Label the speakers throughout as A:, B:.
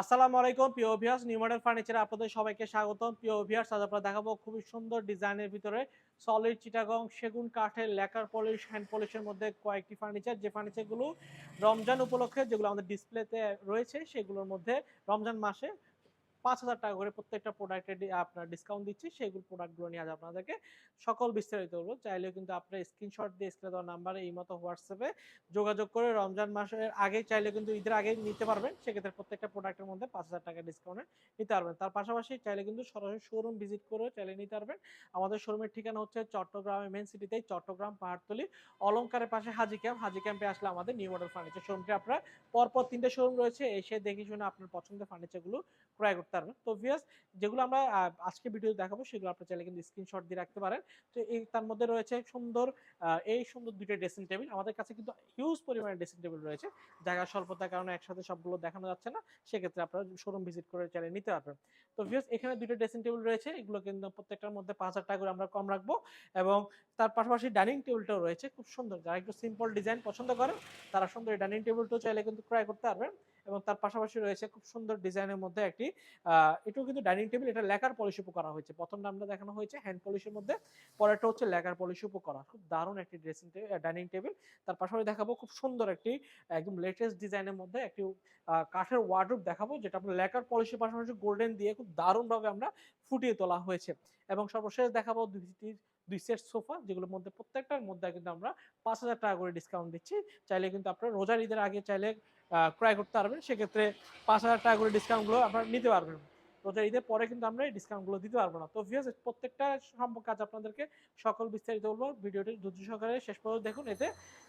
A: আসসালামু আলাইকুম, প্রিয় অভিয়াস নিউ মডেল ফার্নিচারে আপনাদের সবাইকে স্বাগতম। প্রিয় অভিয়াস আজ আপনারা দেখাবো খুবই সুন্দর ডিজাইনের ভিতরে সলিড চিটাগং সেগুন কাঠের লেকার পলিশ হ্যান্ড পলিশের মধ্যে কয়েকটি ফার্নিচার যে ফার্নিচারগুলো রমজান উপলক্ষে, যেগুলো আমাদের ডিসপ্লেতে রয়েছে, সেগুলোর মধ্যে রমজান মাসে পাঁচ হাজার টাকা করে প্রত্যেকটা প্রোডাক্টে আপনার ডিসকাউন্ট দিচ্ছি সেগুলো প্রোডাক্টগুলো নিয়ে আজ আপনাদেরকে সকল বিস্তারিত বলব। চাইলেও কিন্তু আপনার স্ক্রিনশট দিয়ে স্ক্রিনে দেওয়া নাম্বারে এই মতো হোয়াটসঅ্যাপে যোগাযোগ করে রমজান মাসের আগে চাইলে কিন্তু ঈদের আগে নিতে পারবেন। সেক্ষেত্রে প্রত্যেকটা প্রোডাক্টের মধ্যে পাঁচ হাজার টাকা ডিসকাউন্টে নিতে পারবেন। তার পাশাপাশি চাইলে কিন্তু সরাসরি শোরুম ভিজিট করে চাইলে নিতে পারবেন। আমাদের শোরুমের ঠিকানা হচ্ছে চট্টগ্রামে মেন সিটিতে চট্টগ্রাম পাহাড়তলি, অলংকারের পাশে হাজি ক্যাম্প হাজি ক্যাম্পে আসলে আমাদের নিউ মডেল ফার্নিচার শোরুমটি আপনারা পরপর তিনটে শোরুম রয়েছে। এসে দেখে শুনে আপনার পছন্দের ফার্নিচারগুলো ক্রয় করতে পারবেন তো ভিয়াস যেগুলো আমরা আজকে ভিডিও দেখাবো, সেগুলো আপনার চাইলে কিন্তু স্ক্রিনশট দিয়ে রাখতে পারেন। তো এই তার মধ্যে রয়েছে সুন্দর এই সুন্দর দুটো ড্রেসিং টেবিল আমাদের কাছে কিন্তু হিউজ পরিমাণে ড্রেসিং টেবিল রয়েছে। জায়গা স্বল্পতার কারণে একসাথে সবগুলো দেখানো যাচ্ছে না। সেক্ষেত্রে আপনারা শোরুম ভিজিট করে চাইলে নিতে পারবেন। তো ভিউস এখানে দুটো ড্রেসিং টেবিল রয়েছে। এগুলো কিন্তু প্রত্যেকটার মধ্যে পাঁচ হাজার টাকা করে আমরা কম রাখব এবং তার পাশাপাশি ডাইনিং টেবিলটাও রয়েছে। খুব সুন্দর। যারা একটু সিম্পল ডিজাইন পছন্দ করেন, তারা সুন্দর এই ডাইনিং টেবিলটাও চাইলে কিন্তু ক্রয় করতে পারবেন। এবং তার পাশাপাশি রয়েছে খুব সুন্দর ডিজাইনের মধ্যে একটি এটাও কিন্তু ডাইনিং টেবিল, এটা লেকার পলিশ উপ করা হয়েছে। প্রথমটা আমরা দেখানো হয়েছে হ্যান্ড পলিশের মধ্যে, পরেরটা হচ্ছে লেকার পলিশ উপ করা খুব দারুণ একটি ড্রেসিং ডাইনিং টেবিল। তার পাশাপাশি দেখাবো খুব সুন্দর একটি, একদম লেটেস্ট ডিজাইনের মধ্যে একটি কাঠের ওয়ার্ডরোব দেখাবো, যেটা আপনার লেকার পলিশের পাশাপাশি গোল্ডেন দিয়ে খুব দারুণভাবে আমরা ফুটিয়ে তোলা হয়েছে। এবং সর্বশেষ দেখাবো দুইটি দুই সেট সোফা, যেগুলোর মধ্যে প্রত্যেকটার মধ্যে কিন্তু আমরা পাঁচ হাজার টাকা করে ডিসকাউন্ট দিচ্ছি। চাইলে কিন্তু আপনারা রোজার ঈদের আগে চাইলে ক্রয় করতে পারবেন। সেক্ষেত্রে পাঁচ হাজার টাকা করে ডিসকাউন্টগুলো আপনারা নিতে পারবেন। রোজার ঈদের পরে কিন্তু আমরা এই ডিসকাউন্টগুলো দিতে পারব না। তো ভিউয়ার্স প্রত্যেকটা সম্পর্কে আজ আপনাদেরকে সকল বিস্তারিত বলব। ভিডিওটি ধৈর্য সহকারে শেষ পর্যন্ত দেখুন। এতে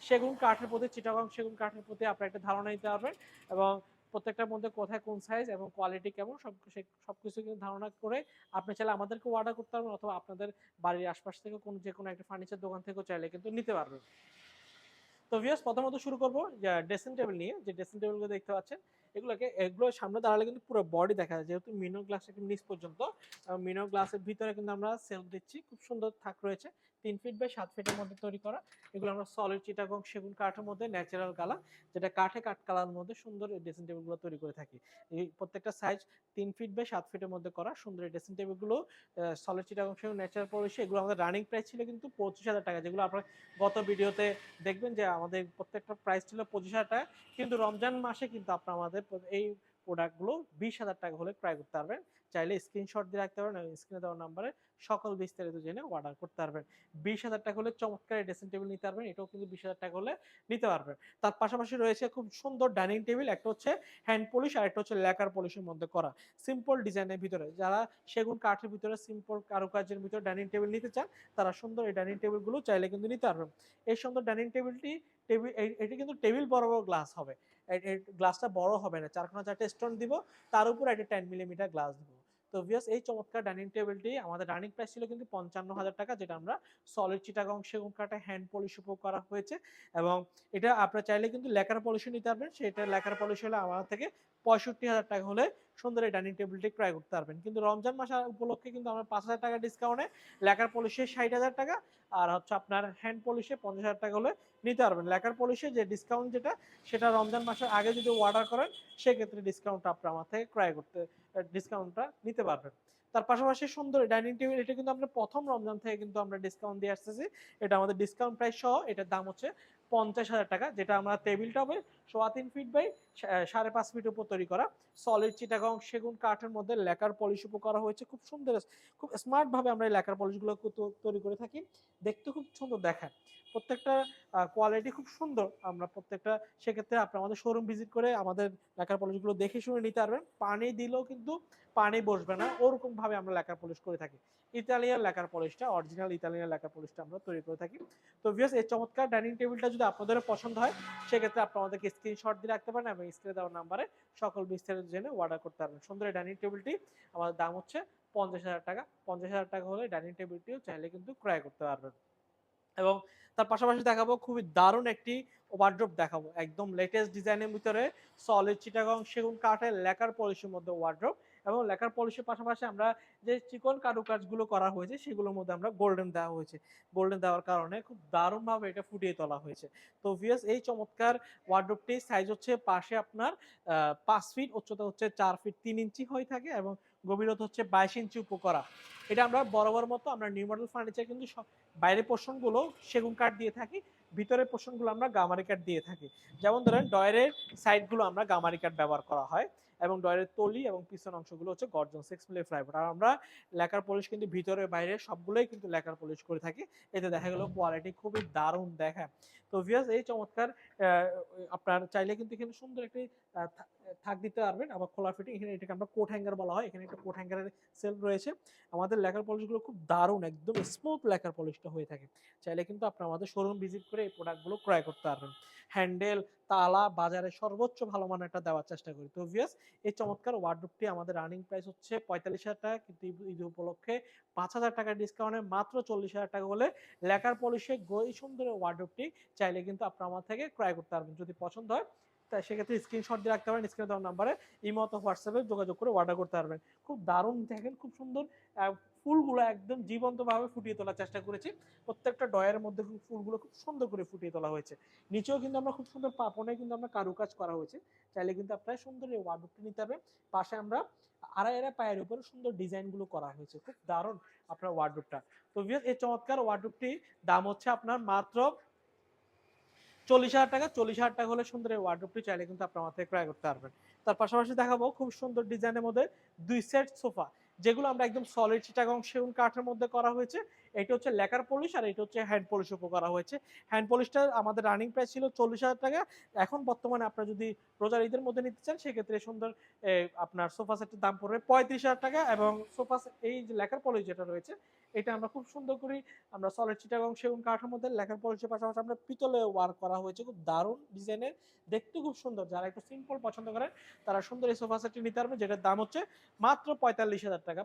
A: সেগুন, কাঠের প্রতি, চিটাগং সেগুন, কাঠের প্রতি আপনারা একটা ধারণা নিতে পারবেন এবং প্রত্যেকটার মধ্যে কোথায় কোন সাইজ এবং কোয়ালিটি কেমন, সব সবকিছু কিন্তু ধারণা করে আপনি চাইলে আমাদেরকে অর্ডার করতে পারবেন অথবা আপনাদের বাড়ির আশপাশ থেকে কোনো যে কোনো একটা ফার্নিচার দোকান থেকেও চাইলে কিন্তু নিতে পারবেন। তো ভিউয়ার্স প্রথমত শুরু করব ড্রেসিং টেবিল নিয়ে। যে ড্রেসিং টেবিলগুলো দেখতে পাচ্ছেন, এগুলোকে, এগুলো সামনে দাঁড়ালে কিন্তু পুরো বডি দেখা যায়। যেহেতু মিনো গ্লাস একটু নিচ পর্যন্ত মিনো গ্লাসের ভিতরে কিন্তু আমরা সেলফ দিচ্ছি। খুব সুন্দর থাক রয়েছে। তিন ফিট বাই সাত ফিটের মধ্যে তৈরি করা। এগুলো আমরা সলিড চিটাগং সেগুন কাঠের মধ্যে ন্যাচারাল কালার যেটা কাঠে কাঠ কালার মধ্যে সুন্দর ড্রেসিং টেবিলগুলো তৈরি করে থাকি। এই প্রত্যেকটা সাইজ তিন ফিট বাই সাত ফিটের মধ্যে করা সুন্দর ড্রেসিং টেবিলগুলো সলিড চিটাগং সেগুন ন্যাচারাল পলিশে এগুলো আমাদের রানিং প্রাইস ছিল কিন্তু পঁচিশ হাজার টাকা। যেগুলো আপনার গত ভিডিওতে দেখবেন যে আমাদের প্রত্যেকটা প্রাইস ছিল পঁচিশ হাজার টাকা। কিন্তু রমজান মাসে কিন্তু আপনার আমাদের এই প্রোডাক্টগুলো বিশ হাজার টাকা হলে ক্রয় করতে পারবেন। চাইলে স্ক্রিনশট দিয়ে রাখতে পারেন স্ক্রিনে দেওয়ার নাম্বারে সকল বিস্তারিত জেনে অর্ডার করতে পারবেন। বিশ হাজার টাকা হলে চমৎকার ড্রেসিং টেবিল নিতে পারবেন, এটাও কিন্তু বিশ হাজার টাকা হলে নিতে পারবেন। তার পাশাপাশি রয়েছে খুব সুন্দর ডাইনিং টেবিল একটা হচ্ছে হ্যান্ড পলিশ আর একটা হচ্ছে লেকার পলিশের মধ্যে করা। সিম্পল ডিজাইনের ভিতরে যারা সেগুন কাঠের ভিতরে সিম্পল কারুকাজের ভিতরে ডাইনিং টেবিল নিতে চান, তারা সুন্দর এই ডাইনিং টেবিলগুলো চাইলে কিন্তু নিতে পারবেন। এই সুন্দর ডাইনিং টেবিলটি টেবিল এটি কিন্তু টেবিল বড় গ্লাস হবে। গ্লাসটা বড় হবে না। চারখানা চারটে স্টোন দিব, তার উপর একটা টেন মিলিমিটার গ্লাস দিব। তো ভিয়াস এই চমৎকার ডাইনিং টেবিলটি আমাদের রানিং প্রাইস ছিল কিন্তু পঞ্চান্ন হাজার টাকা, যেটা আমরা সলিড চিটাগং সেগুন কাঠে হ্যান্ড পলিশ উপর করা হয়েছে। এবং এটা আপনারা চাইলে কিন্তু লেকার পলিশও নিতে পারবেন। সেটা লেকার পলিশ হলে আমার থেকে পঁয়ষট্টি হাজার টাকা হলে সুন্দর এই ডাইনিং টেবিলটি ক্রয় করতে পারবেন। কিন্তু রমজান মাস উপলক্ষে কিন্তু আমরা পাঁচ হাজার টাকা ডিসকাউন্টে লেকার পলিশে ষাট হাজার টাকা, আর হচ্ছে আপনার হ্যান্ড পলিশে পঞ্চাশ হাজার টাকা হলে নিতে পারবেন। লেকার পলিশে যে ডিসকাউন্ট যেটা, সেটা রমজান মাসের আগে যদি অর্ডার করেন, সেক্ষেত্রে ডিসকাউন্টটা আপনার আমার থেকে ক্রয় করতে ডিসকাউন্টটা নিতে পারবেন। তার পাশাপাশি সুন্দর ডাইনিং টেবিল এটা কিন্তু আমরা প্রথম রমজান থেকে কিন্তু আমরা ডিসকাউন্ট দিয়ে আসতেছি। এটা আমাদের ডিসকাউন্ট প্রাইস সহ, এটার দাম হচ্ছে পঞ্চাশ হাজার টাকা, যেটা আমরা টেবিলটা হবে সোয়া তিন ফিট বাই সাড়ে পাঁচ ফিট উপর তৈরি করা। সলিড চিটাগং সেগুন কাঠের মধ্যে লেকার পলিশ উপর করা হয়েছে। খুব সুন্দর, খুব স্মার্ট ভাবে আমরা এই লেকার পলিশগুলো তৈরি করে থাকি। দেখতে খুব সুন্দর দেখায়। প্রত্যেকটা কোয়ালিটি খুব সুন্দর। আমরা প্রত্যেকটা, সেক্ষেত্রে আপনি আমাদের শোরুম ভিজিট করে আমাদের লেকার পলিশগুলো দেখে শুনে নিতে পারবেন। পানি দিলেও কিন্তু পানি বসবে না। ওরকম ভাবে আমরা লেকার পলিশ করে থাকি। ইতালিয়ান লেকার পলিশটা অরিজিনাল ইতালিয়ান লেকার পলিশটা আমরা তৈরি করে থাকি। তো ভিউয়ার্স এই চমৎকার ডাইনিং টেবিলটা যদি আপনাদের পছন্দ হয়, সেক্ষেত্রে আপনি আমাদেরকে স্ক্রিনশট দিয়ে রাখতে পারেন এবং স্ক্রিনে দেওয়ার নাম্বারে সকল বিস্তারিত জেনে অর্ডার করতে পারবেন। সুন্দর এই ডাইনিং টেবিলটি আমাদের দাম হচ্ছে পঞ্চাশ হাজার টাকা। পঞ্চাশ হাজার টাকা হলে ডাইনিং টেবিলটিও চাইলে কিন্তু ক্রয় করতে পারবেন। এবং তার পাশাপাশি দেখাবো, খুবই দারুণ একটি ওয়ার্ড্রোপ দেখাবো। একদম লেটেস্ট ডিজাইনের ভিতরে সলিড চিটাগং সেগুন কাঠের লেকার পলিশের মধ্যে ওয়ার্ড্রোপ এবং লেখার পলিশের পাশাপাশি আমরা যে চিকন কারুকাজগুলো করা হয়েছে, সেগুলোর মধ্যে আমরা গোল্ডেন দেওয়া হয়েছে। গোল্ডেন দেওয়ার কারণে খুব দারুণভাবে এটা ফুটিয়ে তোলা হয়েছে। তো ভিএস এই চমৎকার ওয়ার্ডরোবটি সাইজ হচ্ছে পাশে আপনার পাঁচ ফিট উচ্চতা হচ্ছে চার ফিট তিন ইঞ্চি হয়ে থাকে এবং গভীরতা হচ্ছে বাইশ ইঞ্চি উপ করা এটা আমরা বরাবর মতো আমরা নিউ মডেল ফার্নিচার কিন্তু বাইরের পোর্শনগুলো সেগুন কাঠ দিয়ে থাকি, ভিতরের পোর্শনগুলো আমরা গামারি কাঠ দিয়ে থাকি। যেমন ধরেন ডয়ারের সাইডগুলো আমরা গামারি কাঠ ব্যবহার করা হয়। এবং ডয়ের তলি এবং পিছন অংশগুলো হচ্ছে গর্জন সিক্স মিলি ফ্লাইবোর্ড আর আমরা লেকার পলিশ কিন্তু ভিতরে, বাইরে সবগুলোই কিন্তু লেকার পলিশ করে থাকি। এতে দেখা গেল কোয়ালিটি খুবই দারুণ দেখায়। তো ভিয়াস এই চমৎকার আপনার চাইলে কিন্তু এখানে সুন্দর একটি থাক দিতে পারবেন, আবার খোলা ফিটিং এখানে এটাকে আমরা কোট হ্যাঙ্গার বলা হয়, এখানে একটা কোট হ্যাঙ্গারের সেল রয়েছে। আমাদের লেকার পলিশগুলো খুব দারুণ, একদম স্মুথ লেকার পলিশটা হয়ে থাকে। চাইলে কিন্তু আপনার আমাদের শোরুম ভিজিট করে এই প্রোডাক্টগুলো ক্রয় করতে পারবেন। হ্যান্ডেল তালা, বাজারে সর্বোচ্চ ভালো মানের একটা দেওয়ার চেষ্টা করি। তো ভিয়াস এই চমৎকার ওয়ার্ডরোবটি আমাদের রানিং প্রাইস হচ্ছে পঁয়তাল্লিশ হাজার টাকা, কিন্তু ঈদ- উপলক্ষে পাঁচ হাজার টাকা ডিসকাউন্টে মাত্র চল্লিশ হাজার টাকা হলে লেকার পলিশে এই সুন্দর ওয়ার্ডরোবটি চাইলে কিন্তু আপনার আমার থেকে ক্রয় করতে পারবেন। যদি পছন্দ হয় তাই সেক্ষেত্রে স্ক্রিনশট দিয়ে রাখতে পারেন স্ক্রিনে দেওয়ার নাম্বারে ইমো অথবা হোয়াটসঅ্যাপে যোগাযোগ করে অর্ডার করতে পারবেন। খুব দারুণ দেখেন, খুব সুন্দর ফুলগুলো একদম জীবন্তভাবে ফুটিয়ে তোলার চেষ্টা করেছি। প্রত্যেকটা ডয়ের মধ্যে ফুলগুলো খুব সুন্দর করে ফুটিয়ে তোলা হয়েছে। নিচেও কিন্তু আমরা খুব সুন্দর পাপনে কিন্তু আমরা কারুকাজ করা হয়েছে। চাইলে কিন্তু আপনারা সুন্দর এই ওয়ার্ডরোবটি নিতে পারবেন পাশে আমরা আড়াই আড়াই পায়ের উপরে সুন্দর ডিজাইনগুলো করা হয়েছে। খুব দারুণ আপনার ওয়ার্ডরোবটা তো এই চমৎকার ওয়ার্ডরোবটি দাম হচ্ছে আপনার মাত্র চল্লিশ হাজার টাকা, চল্লিশ হাজার টাকা হলে সুন্দর এই ওয়ার্ডরোবটি চাইলে কিন্তু আপনার মাথায় ক্রয় করতে পারবেন। তার পাশাপাশি দেখাবো খুব সুন্দর ডিজাইনের মধ্যে দুই সেট সোফা যেগুলো আমরা একদম সলিড চিটাগং সেগুন কাঠের মধ্যে করা হয়েছে। এটা হচ্ছে লেকার পলিশ আর এটা হচ্ছে হ্যান্ড পলিশ করা হয়েছে। হ্যান্ড পলিশটা আমাদের রানিং প্রাইস ছিল চল্লিশ হাজার টাকা। এখন বর্তমানে আপনারা যদি রোজার ঈদের মধ্যে নিতে চান, সেক্ষেত্রে সুন্দর আপনার সোফা সেটের দাম পড়বে পঁয়ত্রিশ হাজার টাকা এবং সোফা এই যে লেকার পলিশ যেটা রয়েছে, এটা আমরা খুব সুন্দর করে। আমরা সলিড চিটাগং সেগুন কাঠের মধ্যে লেখার পলিশের পাশাপাশি আমরা পিতলে ওয়ার্ক করা হয়েছে। খুব দারুণ ডিজাইনের দেখতে খুব সুন্দর। যারা একটু সিম্পল পছন্দ করেন, তারা সুন্দর এই সোফা সেটটি নিতে পারবে যেটার দাম হচ্ছে মাত্র পঁয়তাল্লিশ হাজার টাকা।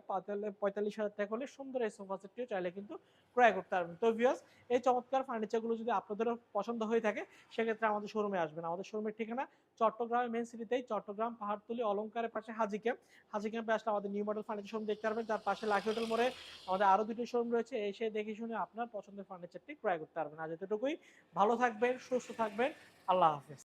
A: পঁয়তাল্লিশ হাজার টাকা হলে সুন্দর এই সোফা সেটটিও চাইলে কিন্তু ক্রয় করতে পারবেন। তো ভিউয়ার্স এই চমৎকার ফার্নিচারগুলো যদি আপনাদেরও পছন্দ হয়ে থাকে, সেক্ষেত্রে আমাদের শোরুমে আসবেন। আমাদের শোরুমের ঠিকানা চট্টগ্রামের মেন সিটিতেই চট্টগ্রাম পাহাড়তলি অলঙ্কারের পাশে হাজি ক্যাম্প হাজি ক্যাম্পে আসলে আমাদের নিউ মডেল ফার্নিচার শোরুম দেখতে পারবেন। তার পাশে লাকি হোটেল মোড়ে আমাদের আরও দুটি শোরুম রয়েছে। এসে দেখে শুনে আপনার পছন্দের ফার্নিচারটি ক্রয় করতে পারবেন। আজ এতটুকুই। ভালো থাকবেন, সুস্থ থাকবেন। আল্লাহ হাফেজ।